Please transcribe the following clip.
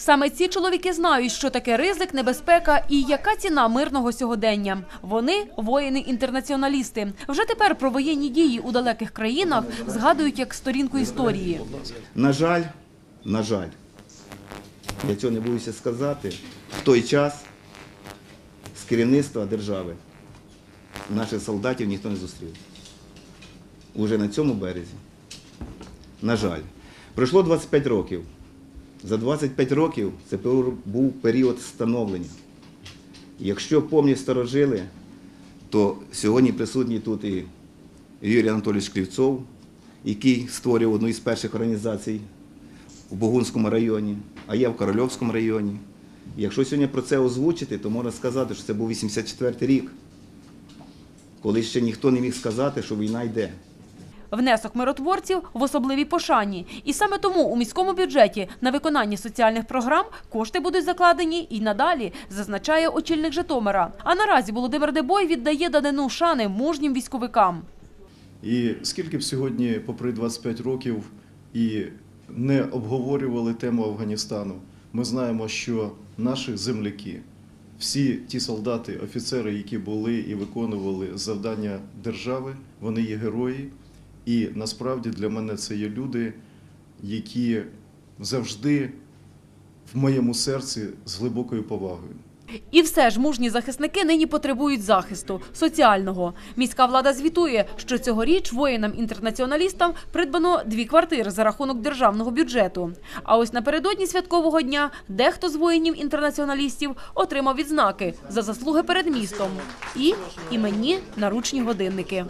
Саме ці чоловіки знають, що таке ризик, небезпека і яка ціна мирного сьогодення. Вони воїни-інтернаціоналісти. Вже тепер про воєнні дії у далеких країнах згадують як сторінку історії. На жаль, на жаль, я цього не боюся сказати, в той час з керівництва держави наших солдатів ніхто не зустрів. Уже на цьому березі. На жаль. Пройшло 25 років. За 25 років це був період становлення. Якщо помнять старожили, то сьогодні присутній тут і Юрій Анатолійович Клівцов, який створював одну із перших організацій в Богунському районі, а я в Корольовському районі. Якщо сьогодні про це озвучити, то можна сказати, що це був 84 рік, коли ще ніхто не міг сказати, що війна йде. Внесок миротворців в особливій пошані. І саме тому у міському бюджеті на виконання соціальних програм кошти будуть закладені і надалі, зазначає очільник Житомира. А наразі Володимир Дебой віддає данину шани мужнім військовикам. І скільки б сьогодні, попри 25 років, і не обговорювали тему Афганістану, ми знаємо, що наші земляки, всі ті солдати, офіцери, які були і виконували завдання держави, вони є герої. І насправді для мене це є люди, які завжди в моєму серці з глибокою повагою. І все ж мужні захисники нині потребують захисту соціального. Міська влада звітує, що цьогоріч воїнам-інтернаціоналістам придбано дві квартири за рахунок державного бюджету. А ось напередодні святкового дня дехто з воїнів-інтернаціоналістів отримав відзнаки за заслуги перед містом і іменні наручні годинники.